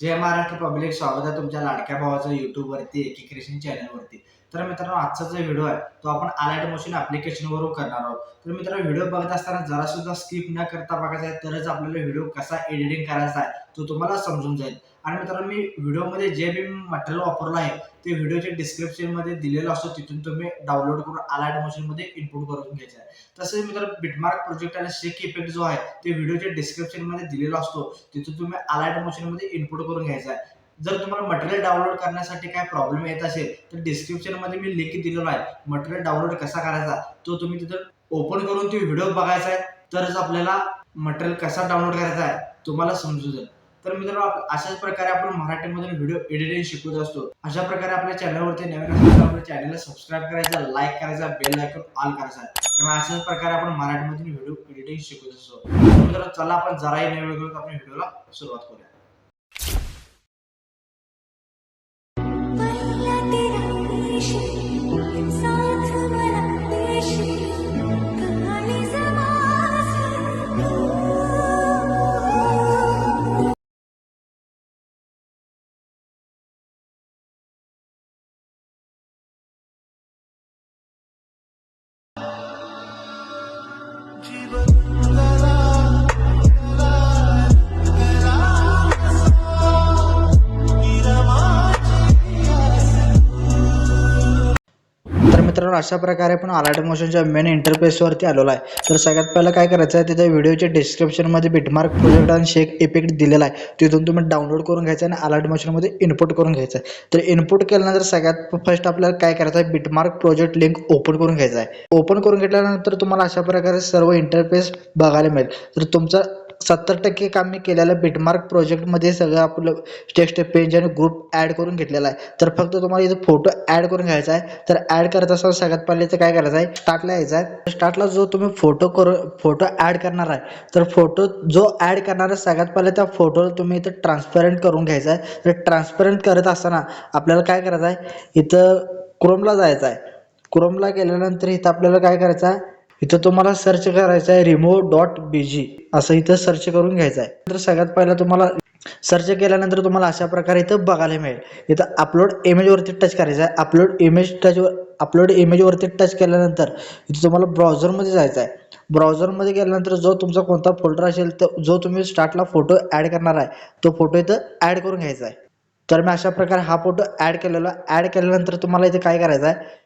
जय Maharashtra public स्वागत आहे तुमच्या लाडक्या भावाचं युट्यूबवरती एकी क्रिएशन चॅनलवरती तर मित्रांनो आजचा जो व्हिडिओ आहे तो आपण अलाइट मोशन ॲप्लिकेशनवरून करणार आहोत. तर मित्रांनो व्हिडिओ बघत असताना जरा सुद्धा स्किप न करता बघायचा आहे तरच आपल्याला व्हिडिओ कसा एडिटिंग करायचा आहे तो तुम्हाला समजून जाईल. आणि मित्रांनो मी व्हिडिओमध्ये जे बी मटेरियल वापरलं आहे ते व्हिडिओच्या डिस्क्रिप्शनमध्ये दिलेलं असतो. तिथून तुम्ही डाउनलोड करून अलाइट मशीनमध्ये इनपुट करून घ्यायचं आहे. तसेच मित्रांनो बिटमार्क प्रोजेक्ट आणि शेक इफेक्ट जो आहे ते व्हिडिओच्या डिस्क्रिप्शनमध्ये दिलेला असतो. तिथून तुम्ही अलाइट मशीनमध्ये इनपुट करून घ्यायचा आहे. जर तुम्हाला मटेरियल डाउनलोड करण्यासाठी काय प्रॉब्लेम येत असेल तर डिस्क्रिप्शनमध्ये मी लिंक दिलेला आहे. मटेरियल डाउनलोड कसा करायचा तो तुम्ही तिथं ओपन करून ते व्हिडिओ बघायचा आहे. तरच आपल्याला मटेरियल कसा डाउनलोड करायचा आहे तुम्हाला समजू जाईल तर मित्रांनो अशाच प्रकारे आपण मराठीमधून व्हिडिओ एडिटिंग शिकवत असतो. अशा प्रकारे आपल्या चॅनलवरती नवीन आपल्या चॅनलला सबस्क्राईब करायचा लाईक करायचा बेल आयकॉन ऑल करायचा. कारण अशाच प्रकारे आपण मराठीमधून व्हिडिओ एडिटिंग शिकवत असतो. तर मित्रांनो चला आपण जराही नवीन करून आपण व्हिडिओला सुरुवात करूया. मित्रांनो अशा प्रकारे आपण अलर्ट मोशनच्या मेन इंटरफेसवरती आलेलो आहे. तर सगळ्यात पहिलं काय करायचं आहे तिथे व्हिडिओच्या डिस्क्रिप्शनमध्ये बिटमार्क प्रोजेक्ट आणि शेक इफेक्ट दिलेला आहे. तिथून तुम्ही डाउनलोड करून घ्यायचं आणि अलर्ट मोशनमध्ये इनपुट करून घ्यायचं आहे. तर इनपुट केल्यानंतर सगळ्यात फर्स्ट आपल्याला काय करायचं आहे बिटमार्क प्रोजेक्ट लिंक ओपन करून घ्यायचं आहे. ओपन करून घेतल्यानंतर तुम्हाला अशा प्रकारे सर्व इंटरफेस बघायला मिळेल. तर तुमचं सत्तर टक्के काम मी केलेलं बिटमार्क प्रोजेक्टमध्ये सगळं आपलं टेक्स्ट पेज आणि ग्रुप ॲड करून घेतलेला आहे. तर फक्त तुम्हाला इथं फोटो ॲड करून घ्यायचा आहे. तर ॲड करत असताना सगळ्यात पहिले तर काय करायचं आहे? स्टार्टला यायचं आहे. स्टार्टला जो तुम्ही फोटो करू फोटो ॲड करणार आहे तर फोटो जो ॲड करणार आहे सगळ्यात पहिले त्या फोटोला तुम्ही इथं ट्रान्सपरंट करून घ्यायचा आहे. तर ट्रान्सपरंट करत असताना आपल्याला काय करायचं आहे? इथं क्रोमला जायचं आहे. क्रोमला गेल्यानंतर इथं आपल्याला काय करायचं आहे? इथं तुम्हाला सर्च करायचं आहे रिमोव्ह डॉट बी जी असं इथं सर्च करून घ्यायचं आहे. तर सगळ्यात पहिला तुम्हाला सर्च केल्यानंतर तुम्हाला अशा प्रकारे इथं बघायला मिळेल. इथं अपलोड इमेजवरती टच करायचं आहे. अपलोड इमेज टचवर अपलोड इमेजवरती टच केल्यानंतर इथं तुम्हाला ब्राउझरमध्ये जायचं आहे. ब्राउझरमध्ये गेल्यानंतर जो तुमचा कोणता फोल्डर असेल तर जो तुम्ही स्टार्टला फोटो ॲड करणार आहे तो फोटो इथं ॲड करून घ्यायचा आहे. तर मी अशा प्रकारे हा फोटो ॲड केलेला ॲड केल्यानंतर तुम्हाला इथे काय करायचं आहे?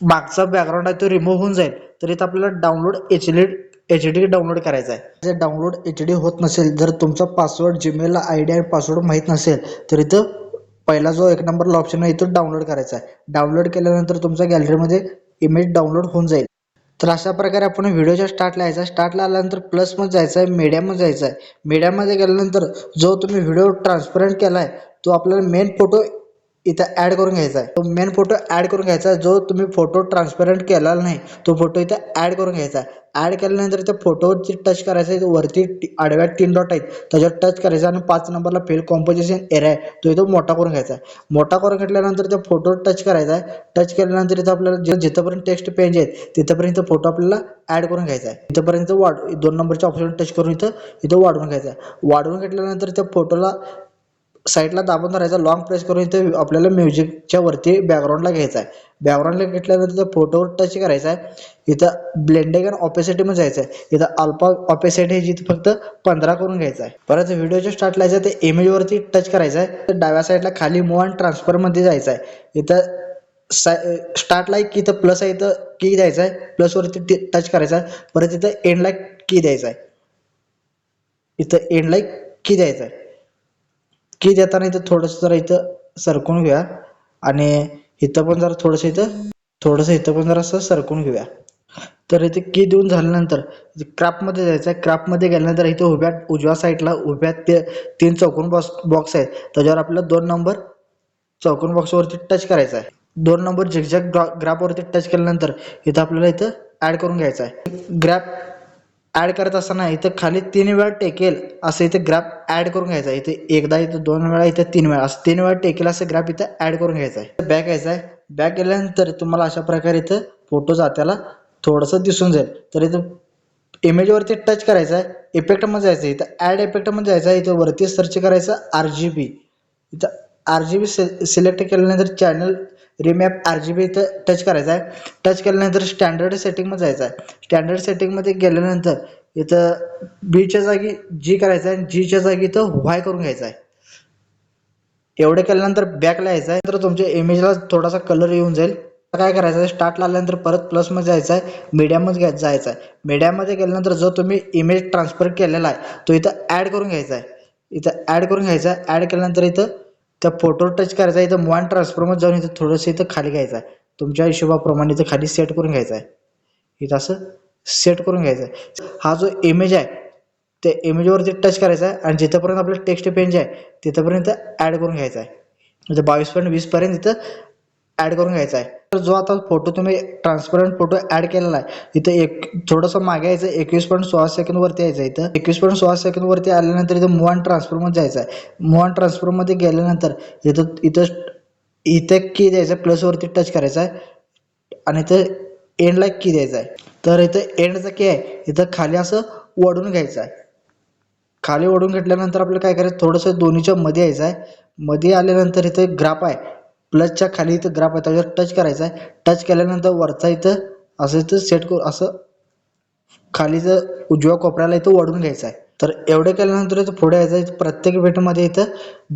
मागचा बॅकग्राऊंड आहे तो रिमूव्ह होऊन जाईल. तर इथं आपल्याला download H D H D download करायचा आहे. जर डाउनलोड एच डी होत नसेल जर तुमचा पासवर्ड जीमेलला आय डी आणि पासवर्ड माहीत नसेल तर इथं पहिला जो एक नंबरला ऑप्शन आहे इथं डाउनलोड करायचा आहे. डाउनलोड केल्यानंतर तुमच्या गॅलरीमध्ये इमेज डाउनलोड होऊन जाईल. तर अशा प्रकारे आपण व्हिडिओच्या स्टार्टला यायचा स्टार्टला आल्यानंतर प्लसमध्ये जायचं आहे मीडियामध्ये जायचं आहे. मीडियामध्ये गेल्यानंतर जो तुम्ही व्हिडिओ ट्रान्सपरंट केला आहे तो आपल्याला मेन फोटो इथं ॲड करून घ्यायचा आहे. तो मेन फोटो ॲड करून घ्यायचा आहे. जो तुम्ही फोटो ट्रान्सपरंट केलेला नाही तो फोटो इथं ॲड करून घ्यायचा आहे. ॲड केल्यानंतर त्या फोटोवरती टच करायचं आहे वरती आडव्या तीन डॉट आहेत. त्याच्यावर टच करायचं आणि पाच नंबरला फेल कॉम्पोजिशन एरिया आहे. तो इथं मोठा करून घ्यायचा आहे. मोठा करून घेतल्यानंतर त्या फोटोवर टच करायचा आहे. टच केल्यानंतर इथं आपल्याला जे जिथंपर्यंत टेक्स्ट पेज आहेत तिथंपर्यंत फोटो आपल्याला ॲड करून घ्यायचा आहे. इथंपर्यंत वाढ दोन नंबरच्या ऑप्शन टच करून इथं इथं वाढवून घ्यायचा आहे. वाढवून घेतल्यानंतर त्या फोटोला साईडला दाबून धरायचा लॉंग प्रेस करून इथं आपल्याला म्युझिकच्या वरती बॅकग्राऊंडला घ्यायचा आहे. बॅकग्राऊंडला घेतल्यानंतर त्या फोटोवर टच करायचा आहे. इथं ब्लेंडिंग अँड ऑपेसिटीमध्ये जायचं आहे. इथं अल्पा ऑपेसिटी आहे जिथं फक्त पंधरा करून घ्यायचा आहे. परत व्हिडिओच्या स्टार्टला यायचं ते इमेजवरती टच करायचं आहे. तर डाव्या साईडला खाली मूव आणि ट्रान्सफरमध्ये जायचं आहे. इथं सा स्टार्टला एक इथं प्लस आहे इथं की द्यायचा आहे. प्लसवरती टच करायचा आहे. परत इथं एंडला की द्यायचा आहे. इथं एंडला की द्यायचा आहे. की देताना इथं थोडंसं जरा इथं सरकून घेऊया. आणि इथं पण जरा थोडंसं इथं थोडंसं इथं पण जरा असं सरकून घेऊया. तर इथे की देऊन झाल्यानंतर क्राफ्टमध्ये जायचं आहे क्राफ्टमध्ये गेल्यानंतर इथं उभ्या उजव्या साईडला उभ्या ते तीन चौकोन बॉक्स बॉक्स आहेत. त्याच्यावर आपल्याला दोन नंबर चौकोन बॉक्सवरती टच करायचा आहे दोन नंबर झिकझॅक ग्रापवरती टच केल्यानंतर इथं आपल्याला इथं ॲड करून घ्यायचं आहे ग्रॅप ॲड करत असताना इथं खाली तीन वेळा टेकेल असं इथे ग्राफ ॲड करून घ्यायचा आहे. इथे एकदा इथं दोन वेळा इथं तीन वेळा. असं तीन वेळा टेकेल असं ग्राफ इथं ॲड करून घ्यायचा आहे. बॅक यायचा आहे. बॅक गेल्यानंतर तुम्हाला अशा प्रकारे इथं फोटो जात्याला थोडंसं दिसून जाईल. तर इथं इमेजवरती टच करायचं आहे. इफेक्टमध्ये जायचं आहे. इथं ॲड इफेक्टमध्ये जायचं आहे. इथं वरती सर्च करायचं आर जी बी इथं आर जी बी सिलेक्ट केल्यानंतर channel remap R G B इथं टच करायचा आहे. टच केल्यानंतर स्टँडर्ड सेटिंगमध्ये जायचं आहे. स्टँडर्ड सेटिंगमध्ये गेल्यानंतर इथं बीच्या जागी जी करायचं आहे. जीच्या जागी इथं व्हाय करून घ्यायचा आहे. एवढं केल्यानंतर बॅकला यायचं आहे. तर तुमच्या इमेजला थोडासा कलर येऊन जाईल. काय करायचं आहे? स्टार्टला आल्यानंतर परत प्लसमध्ये जायचं आहे. मीडियामध्ये घ्या जायचं आहे. मीडियामध्ये गेल्यानंतर जो तुम्ही इमेज ट्रान्सफर केलेला आहे तो इथं ॲड करून घ्यायचा आहे. इथं ॲड करून घ्यायचा आहे. ॲड केल्यानंतर इथं त्या फोटोवर टच करायचा आहे इथं मोबाईल ट्रान्सफॉर्मर जाऊन इथं थोडंसं इथं खाली घ्यायचं आहे. तुमच्या हिशोबाप्रमाणे इथं खाली सेट करून घ्यायचं आहे. इथं असं सेट करून घ्यायचं आहे. हा जो इमेज आहे त्या इमेजवरती टच करायचा आहे आणि जिथंपर्यंत आपलं टेक्स्ट पेज आहे तिथंपर्यंत ॲड करून घ्यायचा आहे. म्हणजे बावीस पॉईंट वीसपर्यंत इथं ॲड करून घ्यायचा आहे. तर जो आता फोटो तुम्ही ट्रान्सपरंट फोटो ॲड केलेला आहे इथं एक थोडंसं मागे यायचं एकवीस पॉईंट सोळा सेकंडवरती यायचं आहे इथं. एकवीस पॉईंट सोळा सेकंडवरती आल्यानंतर इथं मूव अँड ट्रान्सफरमध्ये जायचं आहे. मूव अँड ट्रान्सफरमध्ये गेल्यानंतर इथं इथं इथं की द्यायचं प्लसवरती टच करायचा आहे. आणि इथं एंडला की द्यायचा आहे. तर इथं एंडचा की आहे. इथं खाली असं ओढून घ्यायचं आहे. खाली ओढून घेतल्यानंतर आपल्याला काय करायचं? थोडंसं दोन्हीच्या मध्ये यायचं आहे. मध्ये आल्यानंतर इथं ग्राफ आहे. प्लसच्या खाली इथं ग्राफ आहे त्याच्यावर टच करायचं आहे. टच केल्यानंतर वरचा इथं असं इथं सेट करू असं खालीचं उजव्या कोपऱ्याला इथं ओढून घ्यायचं आहे. तर एवढं केल्यानंतर इथं पुढे यायचं आहे. प्रत्येक बेटमध्ये इथं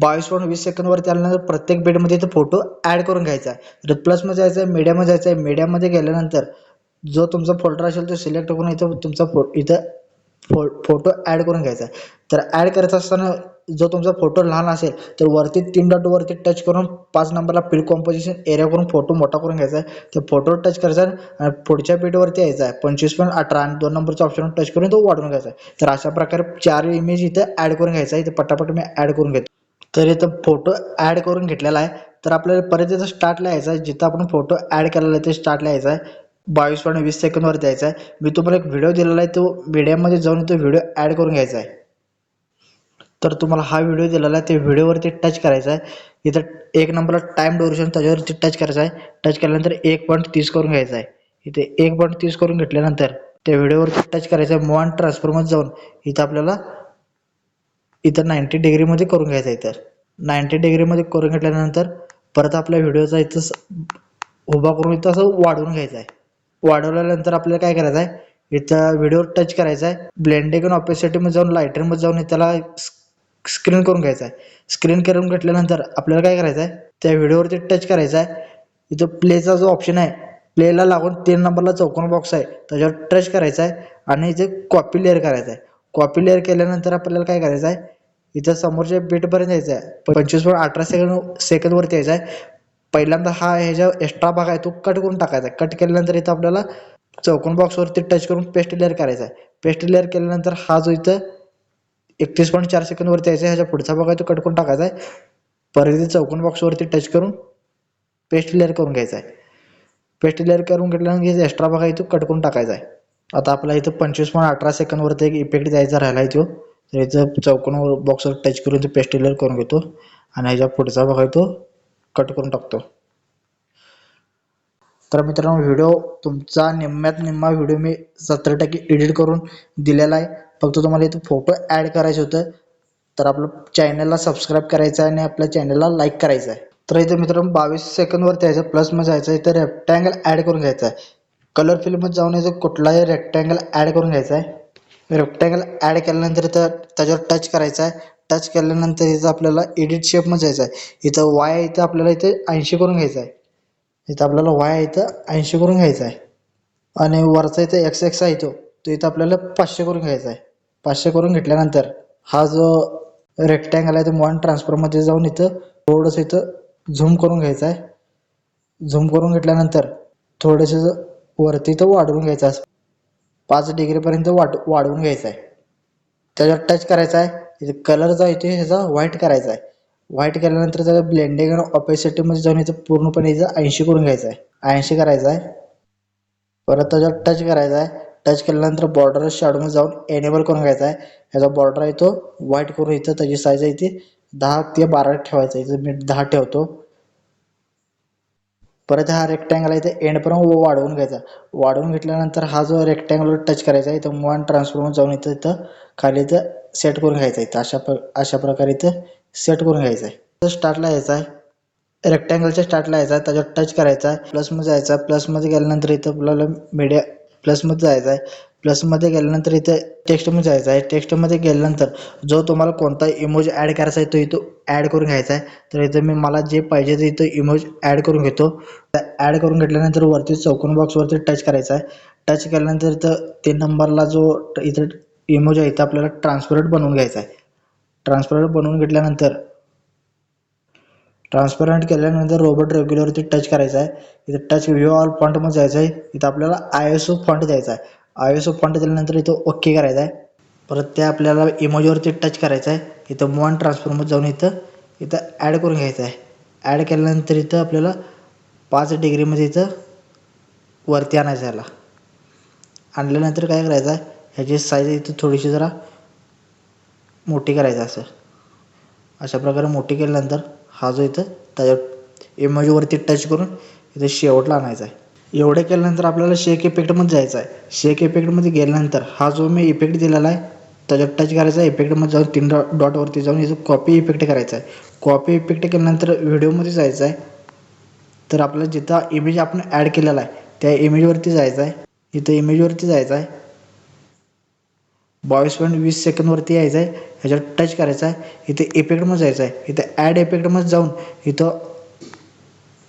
बावीस पॉईंट वीस सेकंदवरती आल्यानंतर प्रत्येक बेटमध्ये इथं फोटो ॲड करून घ्यायचा आहे. तर प्लसमध्ये जायचं आहे मीडियामध्ये जायचं आहे. मीडियामध्ये गेल्यानंतर जो तुमचा फोल्डर असेल तो सिलेक्ट करून इथं तुमचा फो इथं फो फोटो ॲड करून घ्यायचा आहे. तर ॲड करत असताना जो तुमचा फोटो लहान असेल तर वरती तीन डॉट वरती टच करून पाच नंबरला फिल कॉम्पोजिशन एरिया करून फोटो मोठा करून घ्यायचा आहे. त्या फोटोवर टच करायचा आणि पुढच्या पेटवरती यायचा आहे. पंचवीस पॉईंट अठरा आणि दोन नंबरच्या ऑप्शनवर टच करून तो वाढवून घ्यायचा आहे. तर अशा प्रकारे चार इमेज इथं ॲड करून घ्यायचा आहे. इथं पटापट मी ॲड करून घेतो. तर इथं फोटो ॲड करून घेतलेला आहे. तर आपल्याला परत इथं स्टार्टला यायचा आहे. जिथं आपण फोटो ॲड केलेला आहे ते स्टार्टला यायचा आहे. बावीस पॉईंट वीस सेकंदवर द्यायचा आहे. मी तुम्हाला एक व्हिडिओ दिलेला आहे. तो मीडियामध्ये जाऊन तो व्हिडिओ ॲड करून घ्यायचा आहे. तर तुम्हाला हा व्हिडिओ दिलेला आहे ते व्हिडिओवरती टच करायचा आहे. इथं एक नंबरला टाईम ड्युरेशन त्याच्यावरती टच करायचा आहे. टच केल्यानंतर एक पॉईंट तीस करून घ्यायचा आहे. इथे एक पॉईंट तीस करून घेतल्यानंतर त्या व्हिडिओवरती टच करायचं आहे. मोबाईल ट्रान्सफरमध्ये जाऊन इथं आपल्याला इथं नाईंटी डिग्रीमध्ये करून घ्यायचं आहे इथं. नाईंटी डिग्रीमध्ये करून घेतल्यानंतर परत आपल्या व्हिडिओचा इथं उभा करून इथं असं वाढवून घ्यायचं आहे. वाढवल्यानंतर आपल्याला काय करायचं आहे? इथं व्हिडिओवर टच करायचा आहे. ब्लेंडिंग आणि ऑपेसिटीमध्ये जाऊन लायटरमध्ये जाऊन त्याला स्क्रीन करून घ्यायचा आहे. स्क्रीन करून घेतल्यानंतर आपल्याला काय करायचं आहे? त्या व्हिडिओवरती टच करायचं आहे. इथं प्लेचा जो ऑप्शन आहे प्लेला लागून तीन नंबरला चौकोन बॉक्स आहे. त्याच्यावर टच करायचा आहे आणि इथे कॉपी लेअर करायचा आहे. कॉपी लेअर केल्यानंतर आपल्याला काय करायचं आहे? इथं समोरच्या बीटपर्यंत यायचं आहे. पंचवीस पॉईंट अठरा सेकंड सेकंदवरती यायचं आहे. पहिल्यांदा हा ह्याच्या एक्स्ट्रा भाग आहे तो कट करून टाकायचा आहे. कट केल्यानंतर इथं आपल्याला चौकोन बॉक्सवरती टच करून पेस्ट लेअर करायचा आहे. पेस्ट लेअर केल्यानंतर हा जो इथं एकतीस पॉईंट चार सेकंदवरती यायचा आहे. ह्याच्या पुढचा भाग आहे तो कट करून टाकायचा आहे. परत इथे चौकोन बॉक्सवरती टच करून पेस्ट लेअर करून घ्यायचा आहे. पेस्ट लेअर करून घेतल्यानंतर एक्स्ट्रा भाग आहे तो कट करून टाकायचा आहे. आता आपला इथं पंचवीस पॉईंट अठरा सेकंदवरती एक इफेक्ट द्यायचा राहिला आहे तो. तर इथं चौकोन बॉक्सवर टच करून तो पेस्ट लेअर करून घेतो. आणि ह्याच्या पुढचा भाग आहे तो कट करून टाकतो. तर मित्रांनो व्हिडिओ तुमचा निम्म्यात निम्मा व्हिडिओ मी सत्तर टक्के एडिट करून दिलेला आहे. फक्त तुम्हाला इथं फोटो ॲड करायचं होतं तर आपलं चॅनलला सबस्क्राईब करायचं आहे आणि आपल्या चॅनलला लाईक करायचं आहे. तर इथं मित्रांनो बावीस सेकंदवरती यायचं प्लसमध्ये जायचं आहे इथं रेक्टँगल ॲड करून घ्यायचं आहे. कलर फिल्ममध्ये जाऊन इथं कुठलाही रेक्टँगल ॲड करून घ्यायचा आहे. रेक्टँगल ॲड केल्यानंतर इथं त्याच्यावर टच करायचा आहे. टच केल्यानंतर इथं आपल्याला एडिट शेपमध्ये जायचं आहे. इथं वाय इथं आपल्याला इथे ऐंशी करून घ्यायचं आहे. इथं आपल्याला वाय इथं ऐंशी करून घ्यायचा आहे. आणि वरचा इथं एक्स एक्स आहे तो तो इथं आपल्याला पाचशे करून घ्यायचा आहे. पाचशे करून घेतल्यानंतर हा जो रेक्टँगल आहे तो मॉन ट्रान्सफरमध्ये जाऊन इथं थोडंसं इथं झूम करून घ्यायचं आहे. झूम करून घेतल्यानंतर थोडंसं वरती इथं वाढवून घ्यायचं असं पाच डिग्रीपर्यंत वाट वाढवून घ्यायचं आहे. त्याच्यावर टच करायचा आहे. इथे कलर जो आहे तो ह्याचा व्हाईट करायचा आहे. व्हाईट केल्यानंतर त्याचा ब्लेंडिंग आणि ऑपेसिटीमध्ये जाऊन इथं पूर्णपणे इथं ऐंशी करून घ्यायचं आहे. ऐंशी करायचं आहे. परत त्याच्यावर टच करायचा आहे. टच केल्यानंतर बॉर्डर शॅडोमध्ये जाऊन एनेबल करून घ्यायचा आहे. ह्याचा बॉर्डर आहे तो व्हाईट करून इथं त्याची साईज आहे ती दहा ते बारा ठेवायचा इथं मी दहा ठेवतो. परत हा रेक्टँगल आहे ते एंडपर्यंत वाढवून घ्यायचा. वाढवून घेतल्यानंतर हा जो रेक्टँगलवर टच करायचा आहे इथं वन ट्रान्सफॉर्मर जाऊन इथं इथं खाली इथं सेट करून घ्यायचा इथं अशा प्र अशा प्रकारे इथं सेट करून घ्यायचं आहे. तर स्टार्टला यायचा आहे. रेक्टँगलच्या स्टार्टला यायचा आहे. त्याच्यावर टच करायचा आहे. प्लसमध्ये जायचा आहे. प्लसमध्ये गेल्यानंतर इथं आपल्याला मीडिया प्लसमध्ये जायचं आहे. प्लसमध्ये गेल्यानंतर इथं टेक्स्टमध्ये जायचं आहे. टेक्स्टमध्ये गेल्यानंतर जो तुम्हाला कोणता इमोज ॲड करायचा आहे तो इथं ॲड करून घ्यायचा आहे. तर इथं मी मला जे पाहिजे ते इथं इमोज ॲड करून घेतो. ॲड करून घेतल्यानंतर वरती चौकोन बॉक्सवरती टच करायचा आहे. टच केल्यानंतर इथं तीन नंबरला जो ट- इथं इमोज आहे इथं आपल्याला ट्रान्सपरंट बनवून घ्यायचा आहे. ट्रान्सपरंट बनवून घेतल्यानंतर ट्रान्सपरंट केल्यानंतर रोबोट रेग्युलरवरती टच करायचा आहे. इथं टच व्ह्यू ऑल फॉन्टमध्ये जायचं आहे. इथं आपल्याला आय एस ओ फॉन्ट द्यायचा आहे. आय एस ओ फॉन्ट दिल्यानंतर इथं ओके करायचं आहे. परत त्या आपल्याला इमोजीवरती टच करायचं आहे. इथं मोन ट्रान्सफॉर्मर जाऊन इथं इथं ॲड करून घ्यायचं आहे. ॲड केल्यानंतर इथं आपल्याला पाच डिग्रीमध्ये इथं वरती आणायचं याला. आणल्यानंतर काय करायचं आहे? ह्याची साईज इथं थोडीशी जरा मोठी करायचं असं. अशा प्रकारे मोठी केल्यानंतर हा जो इथं त्याच्या इमेजवरती टच करून इथं शेवटला आणायचा आहे. एवढे केल्यानंतर आपल्याला शेक इफेक्टमध्ये जायचं आहे. शेक इफेक्टमध्ये गेल्यानंतर हा जो मी इफेक्ट दिलेला आहे त्याच्यात टच करायचा आहे. इफेक्टमध्ये जाऊन तीन डॉ डॉटवरती जाऊन इथं कॉपी इफेक्ट करायचा आहे. कॉपी इफेक्ट केल्यानंतर व्हिडिओमध्ये जायचं आहे. तर आपल्याला जिथं इमेज आपण ॲड केलेला आहे त्या इमेजवरती जायचं आहे. इथं इमेजवरती जायचं आहे. बावीस पॉईंट वीस सेकंदवरती यायचं आहे. ह्याच्यावर टच करायचा आहे. इथे इफेक्टमध्ये जायचं आहे. इथं ॲड इफेक्टमध्ये जाऊन इथं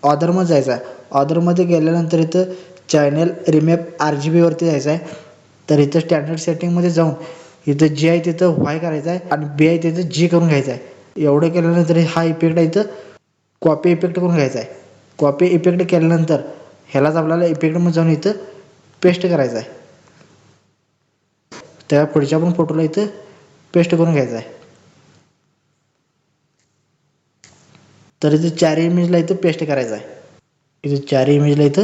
ऑदरमध्ये जायचं आहे. ऑदरमध्ये गेल्यानंतर इथं चॅनल रिमॅप आर जी बीवरती जायचं आहे. तर इथं स्टँडर्ड सेटिंगमध्ये जाऊन इथं जे आहे तिथं वाय करायचं आहे आणि बी आहे तिथं जी करून घ्यायचं आहे. एवढं केल्यानंतर हा इफेक्ट आहे इथं कॉपी इफेक्ट करून घ्यायचा आहे. कॉपी इफेक्ट केल्यानंतर ह्यालाच आपल्याला इफेक्टमध्ये जाऊन इथं पेस्ट करायचं आहे. त्या पुढच्या पण फोटोला इथं पेस्ट करून घ्यायचं आहे. तर इथं चार इमेजला इथं पेस्ट करायचं आहे. इथं चार इमेजला इथं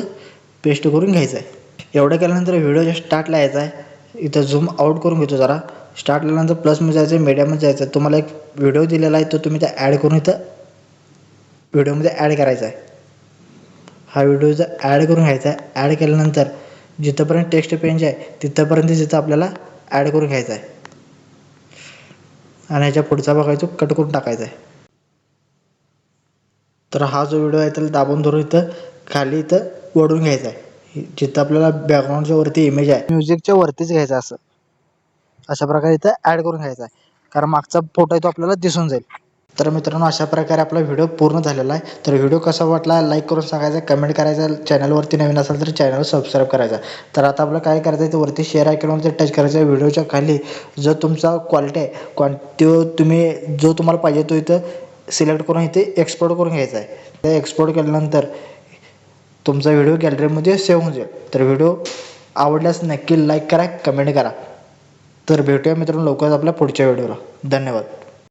पेस्ट करून घ्यायचं आहे. एवढं केल्यानंतर व्हिडिओच्या स्टार्टला यायचा आहे. इथं झूम आउट करून घेतो जरा. स्टार्ट झाल्यानंतर प्लसमध्ये जायचं आहे मीडियामध्ये जायचं आहे. तुम्हाला एक व्हिडिओ दिलेला आहे तो तुम्ही त्या ॲड करून इथं व्हिडिओमध्ये ॲड करायचा आहे. हा व्हिडिओ जर ॲड करून घ्यायचा आहे ॲड केल्यानंतर जिथंपर्यंत टेक्स्ट पेंज आहे तिथंपर्यंत तिथं आपल्याला ॲड करून घ्यायचा आहे. आणि ह्याच्या पुढचा बघायचो कट करून टाकायचा आहे. तर हा जो व्हिडिओ आहे त्याला दाबून धरून इथं खाली इथं ओढून घ्यायचा आहे. जिथं आपल्याला बॅकग्राऊंडच्या वरती इमेज आहे म्युझिकच्या वरतीच घ्यायचा असं. अशा प्रकारे इथं ॲड करून घ्यायचा आहे. कारण मागचा फोटो आहे तो आपल्याला दिसून जाईल. तर मित्रांनो अशा प्रकारे आपला व्हिडिओ पूर्ण झालेला आहे. तर व्हिडिओ कसा वाटला लाईक करून सांगायचा कमेंट करायचा चॅनलवरती नवीन असेल तर चॅनल सबस्क्राईब करायचा. तर आता आपलं काय करायचं आहे ते वरती शेअर आयकॉनवरती टच करायचं आहे व्हिडिओच्या खाली. जो तुमचा क्वालिटी आहे क्वां तो तुम्ही जो तुम्हाला पाहिजे तो इथं सिलेक्ट करून इथे एक्सपोर्ट करून घ्यायचा आहे. ते एक्सपोर्ट केल्यानंतर तुमचा व्हिडिओ गॅलरीमध्ये सेव्ह होऊन जाईल. तर व्हिडिओ आवडल्यास नक्की लाईक करा कमेंट करा. तर भेटूया मित्रांनो लवकरच आपल्या पुढच्या व्हिडिओला धन्यवाद.